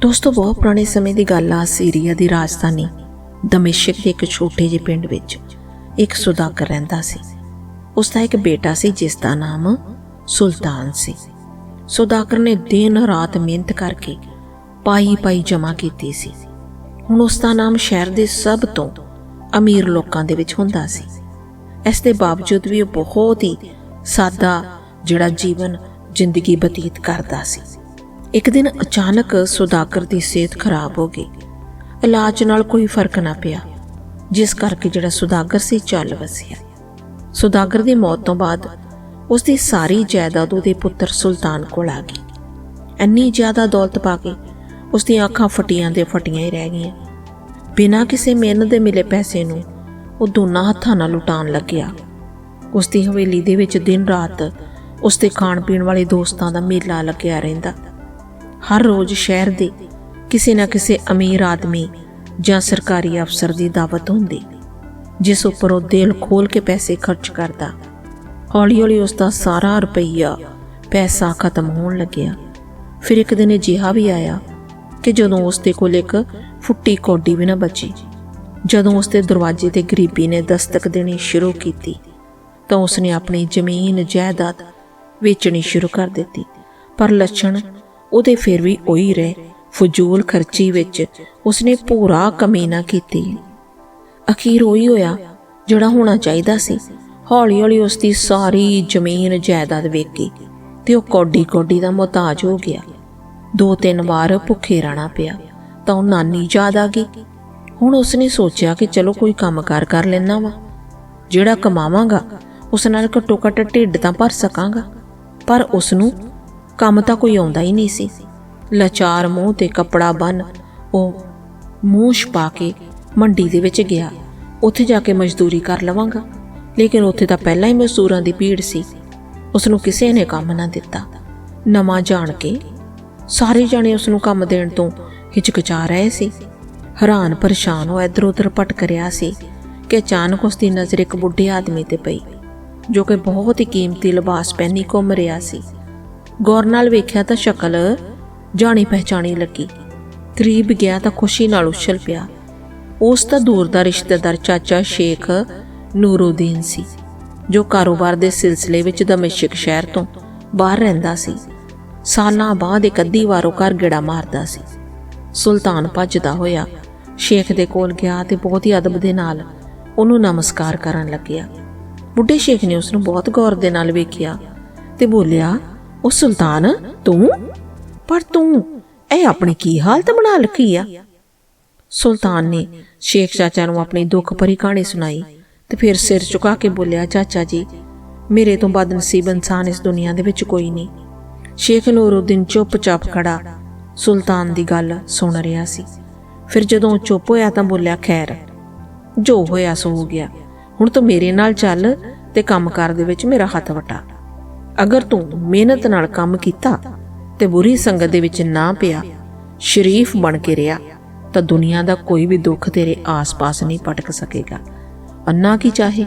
ਦੋਸਤੋ, ਬਹੁਤ ਪੁਰਾਣੇ ਸਮੇਂ ਦੀ ਗੱਲ ਆ ਸੀਰੀਆ ਦੀ ਰਾਜਧਾਨੀ ਦਮਿਸ਼ਕ ਦੇ ਇੱਕ ਛੋਟੇ ਜਿਹੇ ਪਿੰਡ ਵਿੱਚ ਇੱਕ ਸੁਦਾਕਰ ਰਹਿੰਦਾ ਸੀ। ਉਸ ਦਾ ਇੱਕ ਬੇਟਾ ਸੀ, ਜਿਸ ਦਾ ਨਾਮ ਸੁਲਤਾਨ ਸੀ। ਸੁਦਾਕਰ ਨੇ ਦਿਨ ਰਾਤ ਮਿਹਨਤ ਕਰਕੇ ਪਾਈ ਪਾਈ ਜਮ੍ਹਾਂ ਕੀਤੀ ਸੀ। ਹੁਣ ਉਸ ਦਾ ਨਾਮ ਸ਼ਹਿਰ ਦੇ ਸਭ ਤੋਂ ਅਮੀਰ ਲੋਕਾਂ ਦੇ ਵਿੱਚ ਹੁੰਦਾ ਸੀ। ਇਸ ਦੇ ਬਾਵਜੂਦ ਵੀ ਉਹ ਬਹੁਤ ਹੀ ਸਾਦਾ ਜਿਹੜਾ ਜੀਵਨ ਜ਼ਿੰਦਗੀ ਬਤੀਤ ਕਰਦਾ ਸੀ। ਇੱਕ ਦਿਨ ਅਚਾਨਕ ਸੁਦਾਗਰ ਦੀ ਸਿਹਤ ਖਰਾਬ ਹੋ ਗਈ। ਇਲਾਜ ਨਾਲ ਕੋਈ ਫ਼ਰਕ ਨਾ ਪਿਆ, ਜਿਸ ਕਰਕੇ ਜਿਹੜਾ ਸੁਦਾਗਰ ਸੀ ਚੱਲ ਵਸਿਆ। ਸੁਦਾਗਰ ਦੀ ਮੌਤ ਤੋਂ ਬਾਅਦ ਉਸ ਦੀ ਸਾਰੀ ਜਾਇਦਾਦ ਉਹਦੇ ਪੁੱਤਰ ਸੁਲਤਾਨ ਕੋਲ ਆ ਗਈ। ਇੰਨੀ ਜ਼ਿਆਦਾ ਦੌਲਤ ਪਾ ਕੇ ਉਸ ਦੀਆਂ ਅੱਖਾਂ ਫਟੀਆਂ ਦੇ ਫਟੀਆਂ ਹੀ ਰਹਿ ਗਈਆਂ। ਬਿਨਾਂ ਕਿਸੇ ਮਿਹਨਤ ਦੇ ਮਿਲੇ ਪੈਸੇ ਨੂੰ ਉਹ ਦੋਨਾਂ ਹੱਥਾਂ ਨਾਲ ਲੁਟਾਉਣ ਲੱਗਿਆ। ਉਸ ਦੀ ਹਵੇਲੀ ਦੇ ਵਿੱਚ ਦਿਨ ਰਾਤ ਉਸ ਦੇ ਖਾਣ ਪੀਣ ਵਾਲੇ ਦੋਸਤਾਂ ਦਾ ਮੇਲਾ ਲੱਗਿਆ ਰਹਿੰਦਾ। ਹਰ ਰੋਜ਼ ਸ਼ਹਿਰ ਦੇ ਕਿਸੇ ਨਾ ਕਿਸੇ ਅਮੀਰ ਆਦਮੀ ਜਾਂ ਸਰਕਾਰੀ ਅਫਸਰ ਦੀ ਦਾਵਤ ਹੁੰਦੀ, ਜਿਸ ਉੱਪਰ ਉਹ ਦਿਲ ਖੋਲ ਕੇ ਪੈਸੇ ਖਰਚ ਕਰਦਾ। ਹੌਲੀ ਹੌਲੀ ਉਸ ਦਾ ਸਾਰਾ ਰੁਪਈਆ ਪੈਸਾ ਖਤਮ ਹੋਣ ਲੱਗਿਆ। ਫਿਰ ਇੱਕ ਦਿਨ ਅਜਿਹਾ ਵੀ ਆਇਆ ਕਿ ਜਦੋਂ ਉਸ ਦੇ ਕੋਲ ਇੱਕ ਫੁੱਟੀ ਕੌਡੀ ਵੀ ਨਾ ਬਚੀ, ਜਦੋਂ ਉਸ ਦੇ ਦਰਵਾਜ਼ੇ ਤੇ ਗਰੀਬੀ ਨੇ ਦਸਤਕ ਦੇਣੀ ਸ਼ੁਰੂ ਕੀਤੀ, ਤਾਂ ਉਸ ਨੇ ਆਪਣੀ ਜ਼ਮੀਨ, ਜਾਇਦਾਦ ਵੇਚਣੀ ਸ਼ੁਰੂ ਕਰ ਦਿੱਤੀ। ਪਰ ਲੱਛਣ ਉਹਦੇ ਫਿਰ ਵੀ ਉਹੀ ਰਹੇ। ਫਜ਼ੂਲ ਖਰਚੀ ਵਿੱਚ ਉਸਨੇ ਪੂਰਾ ਕਮੀ ਕੀਤੀ। ਅਖੀਰ ਉਹੀ ਹੋਇਆ ਜਿਹੜਾ ਹੋਣਾ ਚਾਹੀਦਾ ਸੀ। ਹੌਲੀ ਹੌਲੀ ਉਸ ਦੀ ਸਾਰੀ ਜ਼ਮੀਨ ਜਾਇਦਾਦ ਵੇਚ ਗਈ ਤੇ ਉਹ ਕੋਡੀ ਕੋਡੀ ਦਾ ਮੁਹਤਾਜ ਹੋ ਗਿਆ। ਦੋ ਤਿੰਨ ਵਾਰ ਭੁੱਖੇ ਰਹਿਣਾ ਪਿਆ ਤਾਂ ਉਹ ਨਾਨੀ ਯਾਦ ਆ ਗਈ। ਹੁਣ ਉਸਨੇ ਸੋਚਿਆ ਕਿ ਚਲੋ ਕੋਈ ਕੰਮਕਾਰ ਕਰ ਲੈਣਾ ਵਾ। ਜਿਹੜਾ ਕਮਾਵਾਂਗਾ, ਉਸ ਨਾਲ ਘੱਟੋ ਘੱਟ ਢਿੱਡ ਤਾਂ ਭਰ ਸਕਾਂਗਾ। ਪਰ ਉਸ ਨੂੰ ਕੰਮ ਤਾਂ ਕੋਈ ਆਉਂਦਾ ਹੀ ਨਹੀਂ ਸੀ। ਲਾਚਾਰ ਮੂੰਹ ਤੇ ਕੱਪੜਾ ਬੰਨ ਉਹ ਮੂੰਹ ਛਪਾ ਕੇ ਮੰਡੀ ਦੇ ਵਿੱਚ ਗਿਆ। ਉੱਥੇ ਜਾ ਕੇ ਮਜ਼ਦੂਰੀ ਕਰ ਲਵਾਂਗਾ। ਲੇਕਿਨ ਉੱਥੇ ਤਾਂ ਪਹਿਲਾਂ ਹੀ ਮਜ਼ਦੂਰਾਂ ਦੀ ਭੀੜ ਸੀ। ਉਸ ਨੂੰ ਕਿਸੇ ਨੇ ਕੰਮ ਨਾ ਦਿੱਤਾ। ਨਵਾਂ ਜਾਣ ਕੇ ਸਾਰੇ ਜਾਣੇ ਉਸ ਨੂੰ ਕੰਮ ਦੇਣ ਤੋਂ ਹਿਚਕਚਾ ਰਹੇ ਸੀ। ਹੈਰਾਨ ਪਰੇਸ਼ਾਨ ਉਹ ਇੱਧਰ ਉੱਧਰ ਭਟਕ ਰਿਹਾ ਸੀ ਕਿ ਅਚਾਨਕ ਉਸ ਦੀ ਨਜ਼ਰ ਇੱਕ ਬੁੱਢੇ ਆਦਮੀ ਤੇ ਪਈ, ਜੋ ਕਿ ਬਹੁਤ ਹੀ ਕੀਮਤੀ ਲਿਬਾਸ ਪਹਿਨੀ ਘੁੰਮ ਰਿਹਾ ਸੀ। ਗੌਰ ਨਾਲ ਵੇਖਿਆ ਤਾਂ ਸ਼ਕਲ ਜਾਣੀ ਪਹਿਚਾਣੀ ਲੱਗੀ। ਕਰੀਬ ਗਿਆ ਤਾਂ ਖੁਸ਼ੀ ਨਾਲ ਉਛਲ ਪਿਆ। ਉਸ ਦਾ ਦੂਰ ਦਾ ਰਿਸ਼ਤੇਦਾਰ ਚਾਚਾ ਸ਼ੇਖ ਨੂਰਉਦੀਨ ਸੀ, ਜੋ ਕਾਰੋਬਾਰ ਦੇ ਸਿਲਸਿਲੇ ਵਿੱਚ ਦਮਿਸ਼ਕ ਸ਼ਹਿਰ ਤੋਂ ਬਾਹਰ ਰਹਿੰਦਾ ਸੀ। ਸਾਲਾਂ ਬਾਅਦ ਇੱਕ ਅੱਧੀ ਵਾਰ ਉਹ ਘਰ ਗੇੜਾ ਮਾਰਦਾ ਸੀ। ਸੁਲਤਾਨ ਭੱਜਦਾ ਹੋਇਆ ਸ਼ੇਖ ਦੇ ਕੋਲ ਗਿਆ ਤੇ ਬਹੁਤ ਹੀ ਅਦਬ ਦੇ ਨਾਲ ਉਹਨੂੰ ਨਮਸਕਾਰ ਕਰਨ ਲੱਗਿਆ। ਬੁੱਢੇ ਸ਼ੇਖ ਨੇ ਉਸ ਨੂੰ ਬਹੁਤ ਗੌਰ ਦੇ ਨਾਲ ਵੇਖਿਆ ਤੇ ਬੋਲਿਆ ਉਹ ਸੁਲਤਾਨ ਤੂੰ? ਪਰ ਤੂੰ ਇਹ ਆਪਣੀ ਕੀ ਹਾਲਤ ਬਣਾ ਰੱਖੀ ਆ? ਸੁਲਤਾਨ ਨੇ ਸ਼ੇਖ ਚਾਚਾ ਨੂੰ ਆਪਣੀ ਦੁੱਖ ਭਰੀ ਕਹਾਣੀ ਸੁਣਾਈ ਤੇ ਫਿਰ ਸਿਰ ਝੁਕਾ ਕੇ ਬੋਲਿਆ, ਚਾਚਾ ਜੀ, ਮੇਰੇ ਤੋਂ ਬਦਨਸੀਬ ਇਨਸਾਨ ਇਸ ਦੁਨੀਆ ਦੇ ਵਿੱਚ ਕੋਈ ਨਹੀਂ। ਸ਼ੇਖ ਨੂਰਉਦੀਨ ਚੁੱਪਚਾਪ ਖੜਾ ਸੁਲਤਾਨ ਦੀ ਗੱਲ ਸੁਣ ਰਿਹਾ ਸੀ। ਫਿਰ ਜਦੋਂ ਉਹ ਚੁੱਪ ਹੋਇਆ ਤਾਂ ਬੋਲਿਆ, ਖੈਰ, ਜੋ ਹੋਇਆ ਸੋ ਹੋ ਗਿਆ। ਹੁਣ ਤੂੰ ਮੇਰੇ ਨਾਲ ਚੱਲ ਤੇ ਕੰਮਕਾਰ ਦੇ ਵਿੱਚ ਮੇਰਾ ਹੱਥ ਵਟਾ। ਅਗਰ ਤੂੰ ਮਿਹਨਤ ਨਾਲ ਕੰਮ ਕੀਤਾ ਤੇ ਬੁਰੀ ਸੰਗਤ ਦੇ ਵਿੱਚ ਨਾ ਪਿਆ, ਸ਼ਰੀਫ ਬਣ ਕੇ ਰਿਹਾ, ਤਾਂ ਦੁਨੀਆ ਦਾ ਕੋਈ ਵੀ ਦੁੱਖ ਤੇਰੇ ਆਸ-ਪਾਸ ਨਹੀਂ ਪਟਕ ਸਕੇਗਾ। ਅੰਨਾ ਕੀ ਚਾਹੇ?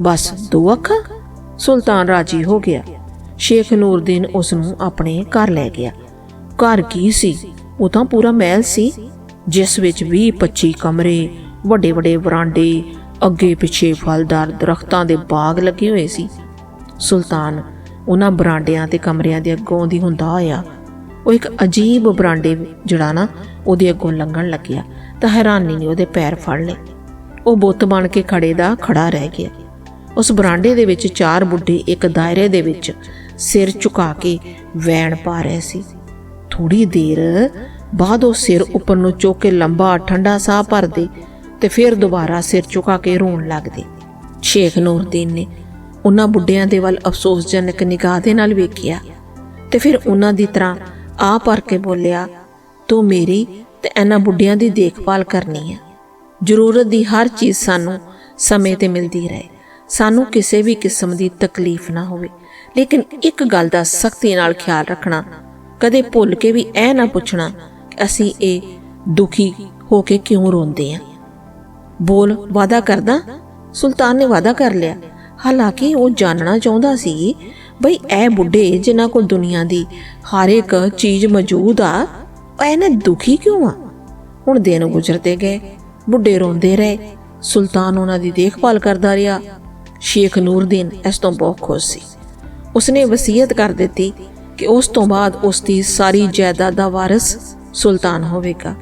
ਬਸ ਦੋ ਅੱਖਾਂ? ਸੁਲਤਾਨ ਰਾਜੀ ਹੋ ਗਿਆ। ਸ਼ੇਖ ਨੂਰਦੀਨ ਉਸ ਨੂੰ ਆਪਣੇ ਘਰ ਲੈ ਗਿਆ। ਘਰ ਕੀ ਸੀ? ਉਹ ਤਾਂ ਪੂਰਾ ਮਹਿਲ ਸੀ, ਜਿਸ ਵਿੱਚ 20 25 ਕਮਰੇ ਵੱਡੇ ਵੱਡੇ ਵਰਾਂਡੇ ਅੱਗੇ ਪਿੱਛੇ ਫਲਦਾਰ ਦਰਖਤਾਂ ਦੇ ਬਾਗ ਲੱਗੇ ਹੋਏ ਸੀ। ਸੁਲਤਾਨ ਉਹਨਾਂ ਬਰਾਂਡਿਆਂ ਤੇ ਕਮਰਿਆਂ ਦੇ ਅੱਗੋਂ ਦੀ ਹੁੰਦਾ ਹੋਇਆ। ਉਹ ਇੱਕ ਅਜੀਬ ਬਰਾਂਡੇ ਜਿਹੜਾ ਨਾ ਉਹਦੇ ਅੱਗੋਂ ਲੰਘਣ ਲੱਗਿਆ ਤਾਂ ਹੈਰਾਨੀ ਨੇ ਉਹਦੇ ਪੈਰ ਫੜ ਲਏ। ਉਹ ਬੁੱਤ ਬਣ ਕੇ ਖੜੇ ਦਾ ਖੜਾ ਰਹਿ ਗਿਆ। ਉਸ ਬਰਾਂਡੇ ਦੇ ਵਿੱਚ ਚਾਰ ਬੁੱਢੇ ਇੱਕ ਦਾਇਰੇ ਦੇ ਵਿੱਚ ਸਿਰ ਝੁਕਾ ਕੇ ਵੈਣ ਪਾ ਰਹੇ ਸੀ। ਥੋੜੀ ਦੇਰ ਬਾਅਦ ਉਹ ਸਿਰ ਉੱਪਰ ਨੂੰ ਚੁੱਕ ਕੇ ਲੰਬਾ ਠੰਡਾ ਸਾਹ ਭਰਦੇ ਤੇ ਫਿਰ ਦੁਬਾਰਾ ਸਿਰ ਝੁਕਾ ਕੇ ਰੋਣ ਲੱਗਦੇ। ਸ਼ੇਖ ਨੂਰਦੀਨ ਨੇ ਉਹਨਾਂ ਬੁੱਢਿਆਂ ਦੇ ਵੱਲ ਅਫਸੋਸਜਨਕ ਨਿਗਾਹ ਦੇ ਨਾਲ ਵੇਖਿਆ ਤੇ ਫਿਰ ਉਹਨਾਂ ਦੀ ਤਰ੍ਹਾਂ ਆ ਭਰ ਕੇ ਬੋਲਿਆ, ਤੂੰ ਮੇਰੀ ਤੇ ਇਹਨਾਂ ਬੁੱਢਿਆਂ ਦੀ ਦੇਖਭਾਲ ਕਰਨੀ ਹੈ ਜ਼ਰੂਰਤ ਦੀ ਹਰ ਚੀਜ਼ ਸਾਨੂੰ ਸਮੇਂ ਤੇ ਮਿਲਦੀ ਰਹੇ। ਸਾਨੂੰ ਕਿਸੇ ਵੀ ਕਿਸਮ ਦੀ ਤਕਲੀਫ ਨਾ ਹੋਵੇ। ਲੇਕਿਨ ਇੱਕ ਗੱਲ ਦਾ ਸਖਤੀ ਨਾਲ ਖਿਆਲ ਰੱਖਣਾ, ਕਦੇ ਭੁੱਲ ਕੇ ਵੀ ਇਹ ਨਾ ਪੁੱਛਣਾ ਕਿ ਅਸੀਂ ਇਹ ਦੁਖੀ ਹੋ ਕੇ ਕਿਉਂ ਰੋਂਦੇ ਹਾਂ ਬੋਲ ਵਾਦਾ ਕਰਦਾ। ਸੁਲਤਾਨ ਨੇ ਵਾਦਾ ਕਰ ਲਿਆ। ਹਾਲਾਂਕਿ ਉਹ ਜਾਣਨਾ ਚਾਹੁੰਦਾ ਸੀ ਬਈ ਇਹ ਬੁੱਢੇ ਜਿਨ੍ਹਾਂ ਕੋਲ ਦੁਨੀਆ ਦੀ ਹਰ ਇੱਕ ਚੀਜ਼ ਮੌਜੂਦ ਆ ਇਹਨੇ ਦੁਖੀ ਕਿਉਂ ਆ? ਹੁਣ ਦਿਨ ਗੁਜ਼ਰਦੇ ਗਏ, ਬੁੱਢੇ ਰੋਂਦੇ ਰਹੇ, ਸੁਲਤਾਨ ਉਹਨਾਂ ਦੀ ਦੇਖਭਾਲ ਕਰਦਾ ਰਿਹਾ। ਸ਼ੇਖ ਨੂਰਦੀਨ ਇਸ ਤੋਂ ਬਹੁਤ ਖੁਸ਼ ਸੀ। ਉਸਨੇ ਵਸੀਅਤ ਕਰ ਦਿੱਤੀ ਕਿ ਉਸ ਤੋਂ ਬਾਅਦ ਉਸ ਦੀ ਸਾਰੀ ਜਾਇਦਾਦ ਦਾ ਵਾਰਿਸ ਸੁਲਤਾਨ ਹੋਵੇਗਾ।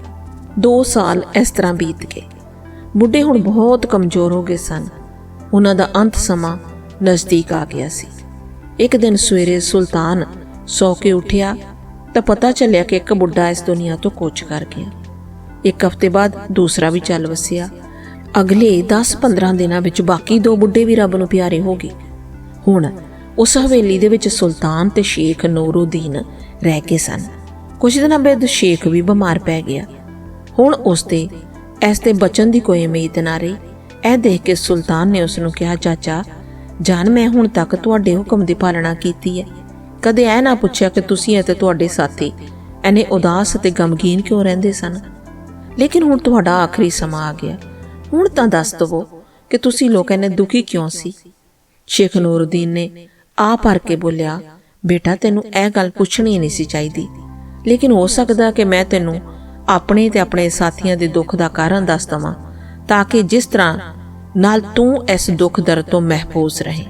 2 ਸਾਲ ਇਸ ਤਰ੍ਹਾਂ ਬੀਤ ਗਏ। ਬੁੱਢੇ ਹੁਣ ਬਹੁਤ ਕਮਜ਼ੋਰ ਹੋ ਗਏ ਸਨ। ਉਹਨਾਂ ਦਾ ਅੰਤ ਸਮਾਂ ਨਜ਼ਦੀਕ ਆ ਗਿਆ ਸੀ। ਇੱਕ ਦਿਨ ਸਵੇਰੇ ਸੁਲਤਾਨ ਸੌ ਕੇ ਉੱਠਿਆ ਤਾਂ ਪਤਾ ਚੱਲਿਆ ਕਿ ਇੱਕ ਬੁੱਢਾ ਇਸ ਦੁਨੀਆ ਤੋਂ ਕੋਚ ਕਰ ਗਿਆ। ਇੱਕ ਹਫ਼ਤੇ ਬਾਅਦ ਦੂਸਰਾ ਵੀ ਚੱਲ ਵਸਿਆ। ਅਗਲੇ 10-15 ਦਿਨਾਂ ਵਿੱਚ ਬਾਕੀ ਦੋ ਬੁੱਢੇ ਵੀ ਰੱਬ ਨੂੰ ਪਿਆਰੇ ਹੋ ਗਏ। ਹੁਣ ਉਸ ਹਵੇਲੀ ਦੇ ਵਿੱਚ ਸੁਲਤਾਨ ਤੇ ਸ਼ੇਖ ਨੂਰਉਦੀਨ ਰਹਿ ਕੇ ਸਨ। ਕੁਝ ਦਿਨਾਂ ਬਾਅਦ ਸ਼ੇਖ ਵੀ ਬਿਮਾਰ ਪੈ ਗਿਆ। ਹੁਣ ਉਸ ਤੇ, ਇਸ ਤੇ ਬਚਨ ਦੀ ਕੋਈ ਉਮੀਦ ਨਾ ਰਹੀ। ਇਹ ਦੇਖ ਕੇ ਸੁਲਤਾਨ ਨੇ ਉਸ ਨੂੰ ਕਿਹਾ, ਚਾਚਾ, ਜਾਨ, ਮੈਂ ਹੁਣ ਤੱਕ ਤੁਹਾਡੇ ਹੁਕਮ ਦੀ ਪਾਲਣਾ ਕੀਤੀ ਹੈ। ਕਦੇ ਐ ਨਾ ਪੁੱਛਿਆ ਕਿ ਤੁਸੀਂ ਅਤੇ ਤੁਹਾਡੇ ਸਾਥੀ ਐਨੇ ਉਦਾਸ ਅਤੇ ਗਮਗੀਨ ਕਿਉਂ ਰਹਿੰਦੇ ਸਨ? ਲੇਕਿਨ ਹੁਣ ਤੁਹਾਡਾ ਆਖਰੀ ਸਮਾਂ ਆ ਗਿਆ। ਹੁਣ ਤਾਂ ਦੱਸ ਦਵੋ ਕਿ ਤੁਸੀਂ ਲੋਕ ਐਨੇ ਦੁਖੀ ਕਿਉਂ ਸੀ? ਸ਼ੇਖ ਨੂਰਦੀਨ ਨੇ ਆ ਭਰ ਕੇ ਬੋਲਿਆ, ਬੇਟਾ, ਤੈਨੂੰ ਇਹ ਗੱਲ ਪੁੱਛਣੀ ਨਹੀਂ ਸੀ ਚਾਹੀਦੀ। ਲੇਕਿਨ ਹੋ ਸਕਦਾ ਕਿ ਮੈਂ ਤੈਨੂੰ ਆਪਣੇ ਤੇ ਆਪਣੇ ਸਾਥੀਆਂ ਦੇ ਦੁੱਖ ਦਾ ਕਾਰਨ ਦੱਸ ਦਵਾਂ। ਤਾਂ ਕਿ ਜਿਸ ਤਰ੍ਹਾਂ ਨਾਲ ਤੂੰ ਇਸ ਦੁੱਖ ਦਰਦ ਤੋਂ ਮਹਿਫੂਜ਼ ਰਹੇ,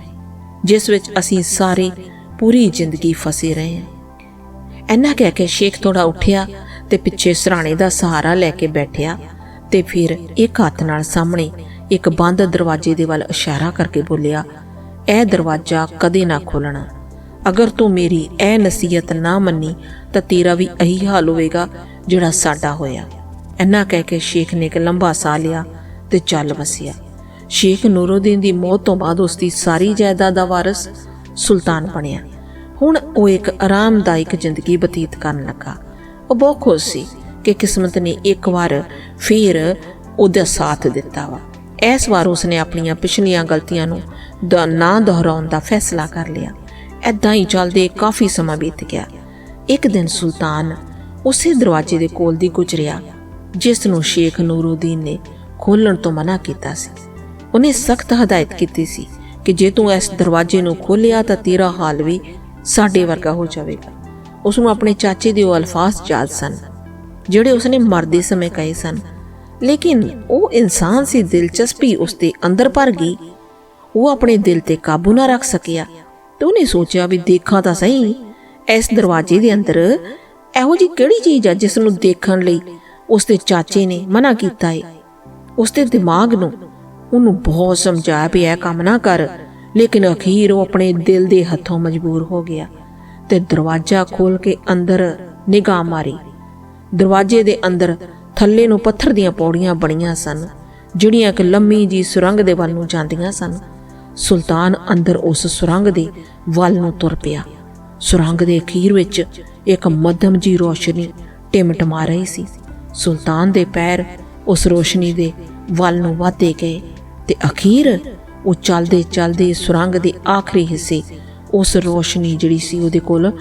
ਜਿਸ ਵਿੱਚ ਅਸੀਂ ਸਾਰੇ ਪੂਰੀ ਜ਼ਿੰਦਗੀ ਫਸੇ ਰਹੇ ਹਾਂ। ਐਨਾ ਕਹਿ ਕੇ ਸ਼ੇਖ ਥੋੜਾ ਉੱਠਿਆ ਤੇ ਪਿੱਛੇ ਸਰਾਣੇ ਦਾ ਸਹਾਰਾ ਲੈ ਕੇ ਬੈਠਿਆ ਤੇ ਫਿਰ ਇੱਕ ਹੱਥ ਨਾਲ ਸਾਹਮਣੇ ਇੱਕ ਬੰਦ ਦਰਵਾਜ਼ੇ ਦੇ ਵੱਲ ਇਸ਼ਾਰਾ ਕਰਕੇ ਬੋਲਿਆ, ਇਹ ਦਰਵਾਜ਼ਾ ਕਦੇ ਨਾ ਖੋਲਣਾ ਅਗਰ ਤੂੰ ਮੇਰੀ ਇਹ ਨਸੀਹਤ ਨਾ ਮੰਨੀ, ਤਾਂ ਤੇਰਾ ਵੀ ਇਹੀ ਹਾਲ ਹੋਵੇਗਾ ਜਿਹੜਾ ਸਾਡਾ ਹੋਇਆ। ਐਨਾ ਕਹਿ ਕੇ ਸ਼ੇਖ ਨੇ ਇੱਕ ਲੰਬਾ ਸਾਹ ਲਿਆ ਤੇ ਚੱਲ ਵਸਿਆ। ਸ਼ੇਖ ਨੂਰਉਦੀਨ ਦੀ ਮੌਤ ਤੋਂ ਬਾਅਦ ਉਸ ਦੀ ਸਾਰੀ ਜਾਇਦਾਦ ਦਾ ਵਾਰਿਸ ਸੁਲਤਾਨ ਬਣਿਆ। ਹੁਣ ਉਹ ਇੱਕ ਆਰਾਮਦਾਇਕ ਜ਼ਿੰਦਗੀ ਬਤੀਤ ਕਰਨ ਲੱਗਾ। ਉਹ ਬਹੁਤ ਖੁਸ਼ ਸੀ ਕਿ ਕਿਸਮਤ ਨੇ ਇੱਕ ਵਾਰ ਫੇਰ ਉਹਦਾ ਸਾਥ ਦਿੱਤਾ ਵਾ। ਇਸ ਵਾਰ ਉਸਨੇ ਆਪਣੀਆਂ ਪਿਛਲੀਆਂ ਗਲਤੀਆਂ ਨੂੰ ਨਾ ਦੁਹਰਾਉਣ ਦਾ ਫੈਸਲਾ ਕਰ ਲਿਆ। ਐਦਾਂ ਹੀ ਚੱਲਦੇ ਕਾਫੀ ਸਮਾਂ ਬੀਤ ਗਿਆ। ਇੱਕ ਦਿਨ ਸੁਲਤਾਨ ਉਸੇ ਦਰਵਾਜ਼ੇ ਦੇ ਕੋਲ ਦੀ ਗੁਜ਼ਰਿਆ, ਜਿਸ ਨੂੰ ਸ਼ੇਖ ਨੂਰਉਦੀਨ ਨੇ ਖੋਲਣ ਤੋਂ ਮਨਾ ਕੀਤਾ ਸੀ। ਉਹਨੇ ਸਖਤ ਹਦਾਇਤ ਕੀਤੀ ਸੀ ਕਿ ਜੇ ਤੂੰ ਇਸ ਦਰਵਾਜ਼ੇ ਨੂੰ ਖੋਲਿਆ ਤਾਂ ਤੇਰਾ ਹਾਲ ਵੀ ਸਾਡੇ ਵਰਗਾ ਹੋ ਜਾਵੇਗਾ। ਉਸ ਨੂੰ ਆਪਣੇ ਚਾਚੇ ਦੇ ਉਹ ਅਲਫਾਜ਼ ਯਾਦ ਸਨ, ਜਿਹੜੇ ਉਸਨੇ ਮਰਦੇ ਸਮੇਂ ਕਹੇ ਸਨ। ਲੇਕਿਨ ਉਹ ਇਨਸਾਨ ਸੀ, ਦਿਲਚਸਪੀ ਉਸ ਦੇ ਅੰਦਰ ਭਰ ਗਈ। ਉਹ ਆਪਣੇ ਦਿਲ ਤੇ ਕਾਬੂ ਨਾ ਰੱਖ ਸਕਿਆ ਤੇ ਉਹਨੇ ਸੋਚਿਆ ਵੀ ਦੇਖਾਂ ਤਾਂ ਸਹੀ, ਇਸ ਦਰਵਾਜ਼ੇ ਦੇ ਅੰਦਰ ਇਹੋ ਜੀ ਕਿਹੜੀ ਚੀਜ਼ ਹੈ ਜਿਸ ਨੂੰ ਦੇਖਣ ਲਈ ਉਸ ਦੇ ਚਾਚੇ ਨੇ ਮਨਾ ਕੀਤਾ ਏ? ਉਸਦੇ ਦਿਮਾਗ ਨੂੰ ਉਹਨੂੰ ਬਹੁਤ ਸਮਝਾਇਆ ਵੀ ਇਹ ਕੰਮ ਨਾ ਕਰ। ਲੇਕਿਨ ਅਖੀਰ ਉਹ ਆਪਣੇ ਦਿਲ ਦੇ ਹੱਥੋਂ ਮਜਬੂਰ ਹੋ ਗਿਆ ਤੇ ਦਰਵਾਜ਼ਾ ਖੋਲ ਕੇ ਅੰਦਰ ਨਿਗਾਹ ਮਾਰੀ। ਦਰਵਾਜ਼ੇ ਦੇ ਅੰਦਰ ਥੱਲੇ ਨੂੰ ਪੱਥਰ ਦੀਆਂ ਪੌੜੀਆਂ ਬਣੀਆਂ ਸਨ, ਜਿਹੜੀਆਂ ਇੱਕ ਲੰਮੀ ਜੀ ਸੁਰੰਗ ਦੇ ਵੱਲ ਨੂੰ ਜਾਂਦੀਆਂ ਸਨ। ਸੁਲਤਾਨ ਅੰਦਰ ਉਸ ਸੁਰੰਗ ਦੇ ਵੱਲ ਨੂੰ ਤੁਰ ਪਿਆ। ਸੁਰੰਗ ਦੇ ਅਖੀਰ ਵਿੱਚ ਇੱਕ ਮੱਧਮ ਜੀ ਰੋਸ਼ਨੀ ਟਿਮਟਮਾ ਰਹੀ ਸੀ। ਸੁਲਤਾਨ ਦੇ ਪੈਰ ਉਸ ਰੋਸ਼ਨੀ ਦੇ ਵੱਲ ਨੂੰ ਵਧਦੇ ਗਏ ਤੇ ਅਖੀਰ ਉਹ ਚੱਲਦੇ ਚੱਲਦੇ ਸੁਰੰਗ ਦੇ ਆਖਰੀ ਹਿੱਸੇ ਉਸ ਰੋਸ਼ਨੀ ਜਿਹੜੀ ਸੀ ਉਹਦੇ ਕੋਲ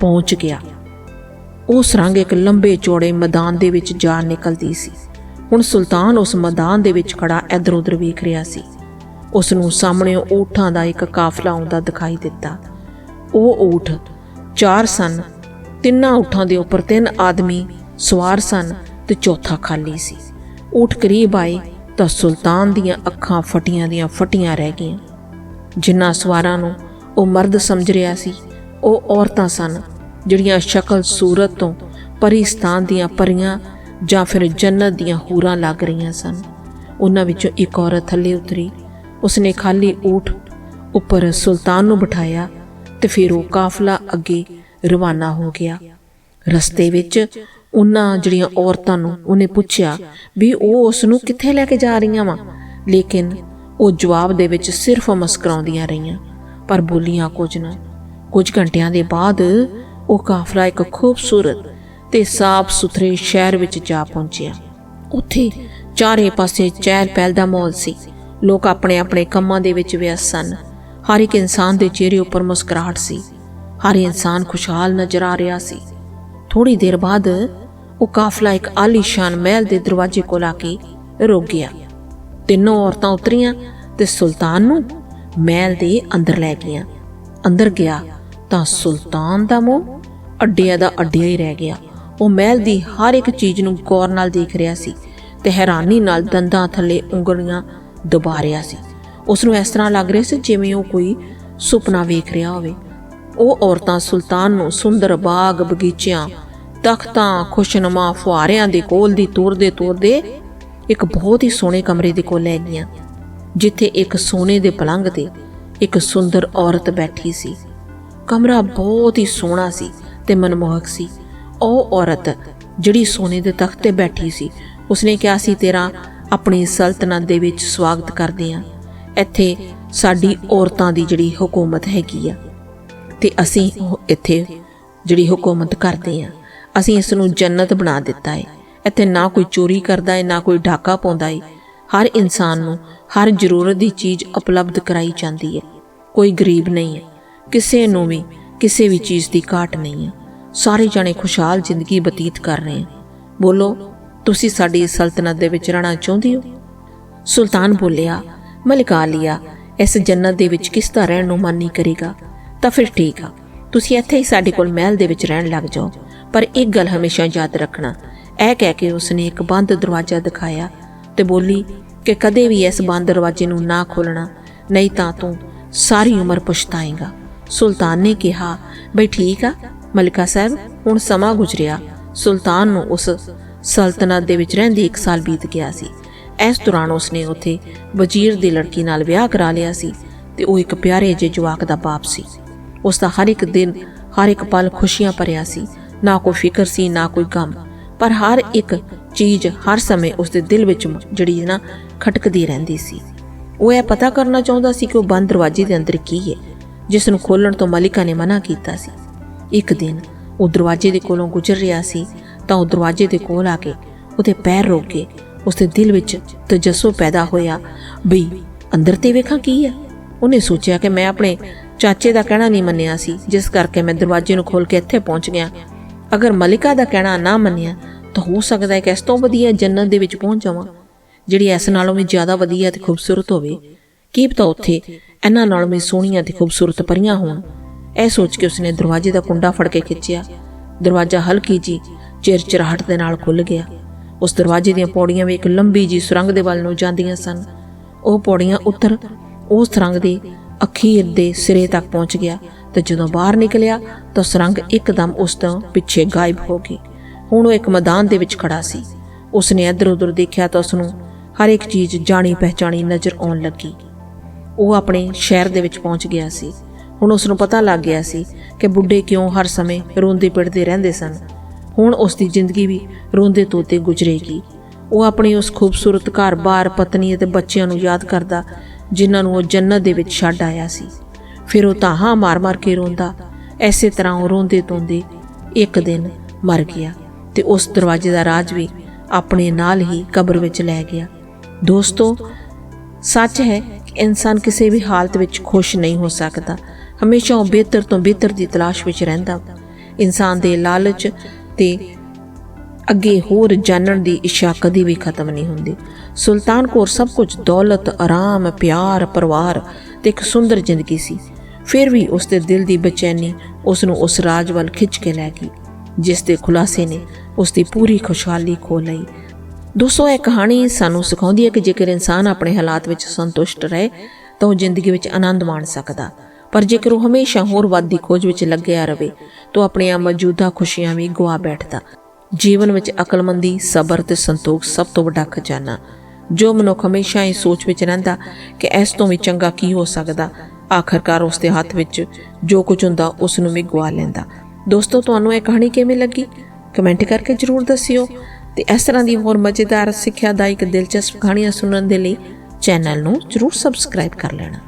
ਪਹੁੰਚ ਗਿਆ। ਉਹ ਸੁਰੰਗ ਇੱਕ ਲੰਬੇ ਚੌੜੇ ਮੈਦਾਨ ਦੇ ਵਿੱਚ ਜਾ ਨਿਕਲਦੀ ਸੀ। ਹੁਣ ਸੁਲਤਾਨ ਉਸ ਮੈਦਾਨ ਦੇ ਵਿੱਚ ਖੜਾ ਇੱਧਰ ਉੱਧਰ ਵੇਖ ਰਿਹਾ ਸੀ। ਉਸ ਨੂੰ ਸਾਹਮਣੇ ਊਠਾਂ ਦਾ ਇੱਕ ਕਾਫਲਾ ਆਉਂਦਾ ਦਿਖਾਈ ਦਿੱਤਾ। ਉਹ ਊਠ ਚਾਰ ਸਨ, ਤਿੰਨਾਂ ਊਠਾਂ ਦੇ ਉੱਪਰ ਤਿੰਨ ਆਦਮੀ ਸਵਾਰ ਸਨ ਤੇ ਚੌਥਾ ਖਾਲੀ ਸੀ। ਊਠ ਕਰੀਬ ਆਏ ਤਾਂ ਸੁਲਤਾਨ ਦੀਆਂ ਅੱਖਾਂ ਫਟੀਆਂ ਦੀਆਂ ਫਟੀਆਂ ਰਹਿ ਗਈਆਂ। ਜਿਨ੍ਹਾਂ ਸਵਾਰਾਂ ਨੂੰ ਉਹ ਮਰਦ ਸਮਝ ਰਿਹਾ ਸੀ, ਉਹ ਔਰਤਾਂ ਸਨ ਜਿਹੜੀਆਂ ਸ਼ਕਲ ਸੂਰਤ ਤੋਂ ਪਰਿਸਤਾਨ ਦੀਆਂ ਪਰੀਆਂ ਜਾਂ ਫਿਰ ਜੰਨਤ ਦੀਆਂ ਹੂਰਾਂ ਲੱਗ ਰਹੀਆਂ ਸਨ। ਉਹਨਾਂ ਵਿੱਚੋਂ ਇੱਕ ਔਰਤ ਥੱਲੇ ਉਤਰੀ। ਉਸਨੇ ਖਾਲੀ ਊਠ ਉੱਪਰ ਸੁਲਤਾਨ ਨੂੰ ਬਿਠਾਇਆ ਤੇ ਫਿਰ ਉਹ ਕਾਫਲਾ ਅੱਗੇ ਰਵਾਨਾ ਹੋ ਗਿਆ। ਰਸਤੇ ਵਿੱਚ ਉਹਨਾਂ ਜਿਹੜੀਆਂ ਔਰਤਾਂ ਨੂੰ ਉਹਨੇ ਪੁੱਛਿਆ ਵੀ ਉਹ ਉਸ ਨੂੰ ਕਿੱਥੇ ਲੈ ਕੇ ਜਾ ਰਹੀਆਂ ਵਾ? ਲੇਕਿਨ ਉਹ ਜਵਾਬ ਦੇ ਵਿੱਚ ਸਿਰਫ ਮੁਸਕਰਾਉਂਦੀਆਂ ਰਹੀਆਂ, ਪਰ ਬੋਲੀਆਂ ਕੁਝ ਨਾ। ਕੁਝ ਘੰਟਿਆਂ ਦੇ ਬਾਅਦ ਉਹ ਕਾਫਲਾ ਇੱਕ ਖੂਬਸੂਰਤ ਤੇ ਸਾਫ਼ ਸੁਥਰੇ ਸ਼ਹਿਰ ਵਿੱਚ ਜਾ ਪਹੁੰਚਿਆ। ਉੱਥੇ ਚਾਰੇ ਪਾਸੇ ਚਹਿਲ ਪਹਿਲ ਦਾ ਮਾਹੌਲ ਸੀ। ਲੋਕ ਆਪਣੇ ਆਪਣੇ ਕੰਮਾਂ ਦੇ ਵਿੱਚ ਵਿਅਸਤ ਸਨ। ਹਰ ਇੱਕ ਇਨਸਾਨ ਦੇ ਚਿਹਰੇ ਉੱਪਰ ਮੁਸਕਰਾਹਟ ਸੀ। ਹਰ ਇਨਸਾਨ ਖੁਸ਼ਹਾਲ ਨਜ਼ਰ ਆ ਰਿਹਾ ਸੀ। ਥੋੜੀ ਦੇਰ ਬਾਅਦ ਉਹ ਕਾਫਲਾ ਇੱਕ ਆਲੀਸ਼ਾਨ ਮਹਿਲ ਦੇ ਦਰਵਾਜ਼ੇ ਕੋਲ ਆ ਕੇ ਰੁਕ ਗਿਆ ਤਿੰਨੋਂ ਔਰਤਾਂ ਉਤਰੀਆਂ ਤੇ ਸੁਲਤਾਨ ਨੂੰ ਮਹਿਲ ਦੇ ਅੰਦਰ ਲੈ ਗਈਆਂ। ਅੰਦਰ ਗਿਆ ਤਾਂ ਸੁਲਤਾਨ ਦਾ ਮੂੰਹ ਅੱਡਿਆ ਦਾ ਅੱਡਿਆ ਹੀ ਰਹਿ ਗਿਆ। ਉਹ ਮਹਿਲ ਦੀ ਹਰ ਇੱਕ ਚੀਜ਼ ਨੂੰ ਗੌਰ ਨਾਲ ਦੇਖ ਰਿਹਾ ਸੀ ਤੇ ਹੈਰਾਨੀ ਨਾਲ ਦੰਦਾਂ ਥੱਲੇ ਉਂਗਲੀਆਂ ਦਬਾ ਰਿਹਾ ਸੀ। ਉਸ ਨੂੰ ਇਸ ਤਰ੍ਹਾਂ ਲੱਗ ਰਿਹਾ ਸੀ ਜਿਵੇਂ ਉਹ ਕੋਈ ਸੁਪਨਾ ਵੇਖ ਰਿਹਾ ਹੋਵੇ। ਉਹ ਔਰਤਾਂ ਸੁਲਤਾਨ ਨੂੰ ਸੁੰਦਰ ਬਾਗ ਬਗੀਚਿਆਂ ਤਖਤਾਂ, ਖੁਸ਼ਨੁਮਾ ਫੁਆਰਿਆਂ ਦੇ ਕੋਲ ਦੀ ਤੁਰਦੇ ਤੁਰਦੇ ਇੱਕ ਬਹੁਤ ਹੀ ਸੋਹਣੇ ਕਮਰੇ ਦੇ ਕੋਲ ਲੈ ਗਈਆਂ, ਜਿੱਥੇ ਇੱਕ ਸੋਨੇ ਦੇ ਪਲੰਘ ਤੇ ਇੱਕ ਸੁੰਦਰ ਔਰਤ ਬੈਠੀ ਸੀ। ਕਮਰਾ ਬਹੁਤ ਹੀ ਸੋਹਣਾ ਸੀ ਤੇ ਮਨਮੋਹਕ ਸੀ। ਉਹ ਔਰਤ ਜਿਹੜੀ ਸੋਨੇ ਦੇ ਤਖਤ ਤੇ ਬੈਠੀ ਸੀ, ਉਸਨੇ ਕਿਹਾ ਸੀ ਤੇਰਾ ਆਪਣੀ ਸਲਤਨਤ ਦੇ ਵਿੱਚ ਸਵਾਗਤ ਕਰਦੇ ਹਾਂ। ਇੱਥੇ ਸਾਡੀ ਔਰਤਾਂ ਦੀ ਜਿਹੜੀ ਹਕੂਮਤ ਹੈਗੀ ਆ ਤੇ ਅਸੀਂ ਇੱਥੇ ਜਿਹੜੀ ਹਕੂਮਤ ਕਰਦੇ ਹਾਂ। ਅਸੀਂ ਇਸ ਨੂੰ ਜੰਨਤ ਬਣਾ ਦਿੱਤਾ ਹੈ ਇੱਥੇ ਨਾ ਕੋਈ ਚੋਰੀ ਕਰਦਾ ਹੈ ਨਾ ਕੋਈ ਢਾਕਾ ਪਾਉਂਦਾ ਹੈ ਹਰ ਇਨਸਾਨ ਨੂੰ ਹਰ ਜ਼ਰੂਰਤ ਦੀ ਚੀਜ਼ ਉਪਲਬਧ ਕਰਾਈ ਜਾਂਦੀ ਹੈ ਕੋਈ ਗਰੀਬ ਨਹੀਂ ਹੈ ਕਿਸੇ ਨੂੰ ਵੀ, ਕਿਸੇ ਵੀ ਚੀਜ਼ ਦੀ ਘਾਟ ਨਹੀਂ ਹੈ ਸਾਰੇ ਜਣੇ ਖੁਸ਼ਹਾਲ ਜ਼ਿੰਦਗੀ ਬਤੀਤ ਕਰ ਰਹੇ ਹਨ ਬੋਲੋ, ਤੁਸੀਂ ਸਾਡੀ ਸਲਤਨਤ ਦੇ ਵਿੱਚ ਰਹਿਣਾ ਚਾਹੁੰਦੇ ਹੋ? ਸੁਲਤਾਨ ਬੋਲਿਆ ਮਲਿਕਾ ਲਿਆ ਇਸ ਜੰਨਤ ਦੇ ਵਿੱਚ ਕਿਸ ਤਰ੍ਹਾਂ ਰਹਿਣ ਨੂੰ ਮਨ ਨਹੀਂ ਕਰੇਗਾ? ਤਾਂ ਫਿਰ ਠੀਕ ਆ। ਤੁਸੀਂ ਇੱਥੇ ਹੀ ਸਾਡੇ ਕੋਲ ਮਹਿਲ ਦੇ ਵਿੱਚ ਰਹਿਣ ਲੱਗ ਜਾਓ। ਪਰ ਇੱਕ ਗੱਲ ਹਮੇਸ਼ਾ ਯਾਦ ਰੱਖਣਾ। ਇਹ ਕਹਿ ਕੇ ਉਸਨੇ ਇੱਕ ਬੰਦ ਦਰਵਾਜ਼ਾ ਦਿਖਾਇਆ ਤੇ ਬੋਲੀ ਕਿ ਕਦੇ ਵੀ ਇਸ ਬੰਦ ਦਰਵਾਜ਼ੇ ਨੂੰ ਨਾ ਖੋਲਣਾ ਨਹੀਂ ਤਾਂ ਤੂੰ ਸਾਰੀ ਉਮਰ ਪਛਤਾਏਂਗਾ। ਸੁਲਤਾਨ ਨੇ ਕਿਹਾ, ਬਈ ਠੀਕ ਆ, ਮਲਿਕਾ ਸਾਹਿਬ, ਹੁਣ ਸਮਾਂ ਗੁਜ਼ਰਿਆ। ਸੁਲਤਾਨ ਨੂੰ ਉਸ ਸਲਤਨਤ ਦੇ ਵਿੱਚ ਰਹਿੰਦੀ 1 ਸਾਲ ਬੀਤ ਗਿਆ ਸੀ। ਇਸ ਦੌਰਾਨ ਉਸਨੇ ਉੱਥੇ ਵਜ਼ੀਰ ਦੀ ਲੜਕੀ ਨਾਲ ਵਿਆਹ ਕਰਾ ਲਿਆ ਸੀ ਤੇ ਉਹ ਇੱਕ ਪਿਆਰੇ ਜਿਹੇ ਜਵਾਕ ਦਾ ਬਾਪ ਸੀ। ਉਸ ਦਾ ਹਰ ਇੱਕ ਦਿਨ, ਹਰ ਇੱਕ ਪਲ ਖੁਸ਼ੀਆਂ ਭਰਿਆ ਸੀ। ਨਾ ਕੋਈ ਫਿਕਰ ਸੀ, ਨਾ ਕੋਈ ਗਮ। ਪਰ ਹਰ ਇੱਕ ਚੀਜ਼ ਹਰ ਸਮੇਂ ਉਸਦੇ ਦਿਲ ਵਿੱਚ ਜਿਹੜੀ ਨਾ ਖਟਕਦੀ ਰਹਿੰਦੀ ਸੀ। ਉਹ ਇਹ ਪਤਾ ਕਰਨਾ ਚਾਹੁੰਦਾ ਸੀ ਕਿ ਉਹ ਬੰਦ ਦਰਵਾਜ਼ੇ ਦੇ ਅੰਦਰ ਕੀ ਹੈ, ਜਿਸ ਨੂੰ ਖੋਲਣ ਤੋਂ ਮਲਿਕਾ ਨੇ ਮਨਾ ਕੀਤਾ ਸੀ। ਇੱਕ ਦਿਨ ਉਹ ਦਰਵਾਜ਼ੇ ਦੇ ਕੋਲੋਂ ਗੁਜ਼ਰ ਰਿਹਾ ਸੀ, ਤਾਂ ਉਹ ਦਰਵਾਜ਼ੇ ਦੇ ਕੋਲ ਆ ਕੇ ਉਹਦੇ ਪੈਰ ਰੋਕ ਕੇ ਉਸਦੇ ਦਿਲ ਵਿੱਚ ਤਜੱਸੋ ਪੈਦਾ ਹੋਇਆ, ਬਈ ਅੰਦਰ ਤੇ ਵੇਖਾਂ ਕੀ ਹੈ। ਉਹਨੇ ਸੋਚਿਆ ਕਿ ਮੈਂ ਆਪਣੇ ਚਾਚੇ ਦਾ ਕਹਿਣਾ ਨਹੀਂ ਮੰਨਿਆ ਸੀ, ਜਿਸ ਕਰਕੇ ਮੈਂ ਦਰਵਾਜ਼ੇ ਨੂੰ ਖੋਲ ਕੇ ਇੱਥੇ ਪਹੁੰਚ ਗਿਆ। ਅਗਰ ਮਲਿਕਾ ਦਾ ਕਹਿਣਾ ਨਾ ਮੰਨਿਆ, ਤਾਂ ਹੋ ਸਕਦਾ ਹੈ ਕਿ ਇਸ ਤੋਂ ਵਧੀਆ ਜੰਨਤ ਦੇ ਵਿੱਚ ਪਹੁੰਚ ਜਾਵਾਂ। ਜਿਹੜੀ ਇਸ ਨਾਲੋਂ ਵੀ ਜ਼ਿਆਦਾ ਵਧੀਆ ਤੇ ਖੂਬਸੂਰਤ ਹੋਵੇ, ਕੀ ਪਤਾ ਉੱਥੇ ਇਹਨਾਂ ਨਾਲੋਂ ਵੀ ਸੋਹਣੀਆਂ ਤੇ ਖੂਬਸੂਰਤ ਪਰੀਆਂ ਹੋਣ। ਇਹ ਸੋਚ ਕੇ ਉਸਨੇ ਦਰਵਾਜ਼ੇ ਦਾ ਕੁੰਡਾ ਫੜ ਕੇ ਖਿੱਚਿਆ। ਦਰਵਾਜ਼ਾ ਹਲਕੀ ਜੀ ਚਿਰਚਿਰਾਹਟ ਦੇ ਨਾਲ ਖੁੱਲ ਗਿਆ। ਉਸ ਦਰਵਾਜ਼ੇ ਦੀਆਂ ਪੌੜੀਆਂ ਵੀ ਇੱਕ ਲੰਬੀ ਜੀ ਸੁਰੰਗ ਦੇ ਵੱਲ ਨੂੰ ਜਾਂਦੀਆਂ ਸਨ। ਉਹ ਪੌੜੀਆਂ ਉੱਤਰ ਉਸ ਸੁਰੰਗ ਦੀ ਅਖੀਰ ਦੇ ਸਿਰੇ ਤੱਕ ਪਹੁੰਚ ਗਿਆ ਤੇ ਜਦੋਂ ਬਾਹਰ ਨਿਕਲਿਆ ਤਾਂ ਸੁਰੰਗ ਇੱਕਦਮ ਉਸ ਤੋਂ ਪਿੱਛੇ ਗਾਇਬ ਹੋ ਗਈ। ਹੁਣ ਉਹ ਇੱਕ ਮੈਦਾਨ ਦੇ ਵਿੱਚ ਖੜਾ ਸੀ। ਉਸਨੇ ਇੱਧਰ ਉੱਧਰ ਦੇਖਿਆ ਤਾਂ ਉਸ ਨੂੰ ਹਰ ਇੱਕ ਚੀਜ਼ ਜਾਣੀ ਪਹਿਚਾਣੀ ਨਜ਼ਰ ਆਉਣ ਲੱਗੀ। ਉਹ ਆਪਣੇ ਸ਼ਹਿਰ ਦੇ ਵਿੱਚ ਪਹੁੰਚ ਗਿਆ ਸੀ। ਹੁਣ ਉਸ ਨੂੰ ਪਤਾ ਲੱਗ ਗਿਆ ਸੀ ਕਿ ਬੁੱਢੇ ਕਿਉਂ ਹਰ ਸਮੇਂ ਰੋਂਦੇ ਪਿੜਦੇ ਰਹਿੰਦੇ ਸਨ। ਹੁਣ ਉਸ ਦੀ ਜ਼ਿੰਦਗੀ ਵੀ ਰੋਂਦੇ ਤੋਤੇ ਗੁਜ਼ਰੇਗੀ। ਉਹ ਆਪਣੀ ਉਸ ਖੂਬਸੂਰਤ ਘਰ-ਬਾਰ, ਪਤਨੀ ਅਤੇ ਬੱਚਿਆਂ ਨੂੰ ਯਾਦ ਕਰਦਾ ਜਿਨ੍ਹਾਂ ਨੂੰ ਉਹ ਜੰਨਤ ਦੇ ਵਿੱਚ ਛੱਡ ਆਇਆ ਸੀ। ਫਿਰ ਉਹ ਤਾਹਾਂ ਮਾਰ-ਮਾਰ ਕੇ ਰੋਂਦਾ, ਐਸੇ ਤਰ੍ਹਾਂ ਉਹ ਰੋਂਦੇ ਤੋਂਦੇ ਇੱਕ ਦਿਨ ਮਰ ਗਿਆ ਤੇ ਉਸ ਦਰਵਾਜ਼ੇ ਦਾ ਰਾਜ ਵੀ ਆਪਣੇ ਨਾਲ ਹੀ ਕਬਰ ਵਿੱਚ ਲੈ ਗਿਆ। ਦੋਸਤੋ, ਸੱਚ ਹੈ ਕਿ ਇਨਸਾਨ ਕਿਸੇ ਵੀ ਹਾਲਤ ਵਿੱਚ ਖੁਸ਼ ਨਹੀਂ ਹੋ ਸਕਦਾ। ਹਮੇਸ਼ਾ ਉਹ ਬਿਹਤਰ ਤੋਂ ਬਿਹਤਰ ਦੀ ਤਲਾਸ਼ ਵਿੱਚ ਰਹਿੰਦਾ। ਇਨਸਾਨ ਦੇ ਲਾਲਚ ਤੇ ਅੱਗੇ ਹੋਰ ਜਾਣਨ ਦੀ ਇੱਛਾ ਕਦੀ ਵੀ ਖਤਮ ਨਹੀਂ ਹੁੰਦੀ। ਸੁਲਤਾਨ ਕੋਲ ਸਭ ਕੁਝ ਦੌਲਤ, ਆਰਾਮ, ਪਿਆਰ, ਪਰਿਵਾਰ ਤੇ ਇੱਕ ਸੁੰਦਰ ਜ਼ਿੰਦਗੀ ਸੀ। ਫਿਰ ਵੀ ਉਸ ਦੇ ਦਿਲ ਦੀ ਬੇਚੈਨੀ ਉਸ ਨੂੰ ਉਸ ਰਾਜ ਵੱਲ ਖਿੱਚ ਕੇ ਲੈ ਗਈ, ਜਿਸ ਦੇ ਖੁਲਾਸੇ ਨੇ ਉਸ ਦੀ ਪੂਰੀ ਖੁਸ਼ਹਾਲੀ ਖੋ ਲਈ। ਦੋਸਤੋ, ਇਹ ਕਹਾਣੀ ਸਾਨੂੰ ਸਿਖਾਉਂਦੀ ਹੈ ਕਿ ਜੇਕਰ ਇਨਸਾਨ ਆਪਣੇ ਹਾਲਾਤ ਵਿੱਚ ਸੰਤੁਸ਼ਟ ਰਹੇ, ਤਾਂ ਉਹ ਜ਼ਿੰਦਗੀ ਵਿੱਚ ਆਨੰਦ ਮਾਣ ਸਕਦਾ। ਪਰ ਜੇਕਰ ਉਹ ਹਮੇਸ਼ਾ ਹੋਰ ਵੱਧ ਦੀ ਖੋਜ ਵਿੱਚ ਲੱਗਿਆ ਰਹੇ, ਤਾਂ ਆਪਣੀਆਂ ਮੌਜੂਦਾ ਖੁਸ਼ੀਆਂ ਵੀ ਗਵਾ ਬੈਠਦਾ। ਜੀਵਨ ਵਿੱਚ ਅਕਲਮੰਦੀ, ਸਬਰ ਤੇ ਸੰਤੋਖ ਸਭ ਤੋਂ ਵੱਡਾ ਖਜ਼ਾਨਾ। ਜੋ ਮਨੁੱਖ ਹਮੇਸ਼ਾ ਇਹ ਸੋਚ ਵਿੱਚ ਰਹਿੰਦਾ ਕਿ ਇਸ ਤੋਂ ਵੀ ਚੰਗਾ ਕੀ ਹੋ ਸਕਦਾ, ਆਖਰਕਾਰ ਉਸ ਦੇ ਹੱਥ ਵਿੱਚ ਜੋ ਕੁਝ ਹੁੰਦਾ ਉਸ ਨੂੰ ਵੀ ਗਵਾ ਲੈਂਦਾ। ਦੋਸਤੋ, ਤੁਹਾਨੂੰ ਇਹ ਕਹਾਣੀ ਕਿਵੇਂ ਲੱਗੀ? ਕਮੈਂਟ ਕਰਕੇ ਜਰੂਰ ਦੱਸਿਓ। ਤੇ ਇਸ ਤਰ੍ਹਾਂ ਦੀ ਹੋਰ ਮਜ਼ੇਦਾਰ ਸਿੱਖਿਆਦਾਇਕ ਦਿਲਚਸਪ ਕਹਾਣੀਆਂ ਸੁਣਨ ਦੇ ਲਈ ਚੈਨਲ ਨੂੰ ਜਰੂਰ ਸਬਸਕ੍ਰਾਈਬ ਕਰ ਲੈਣਾ।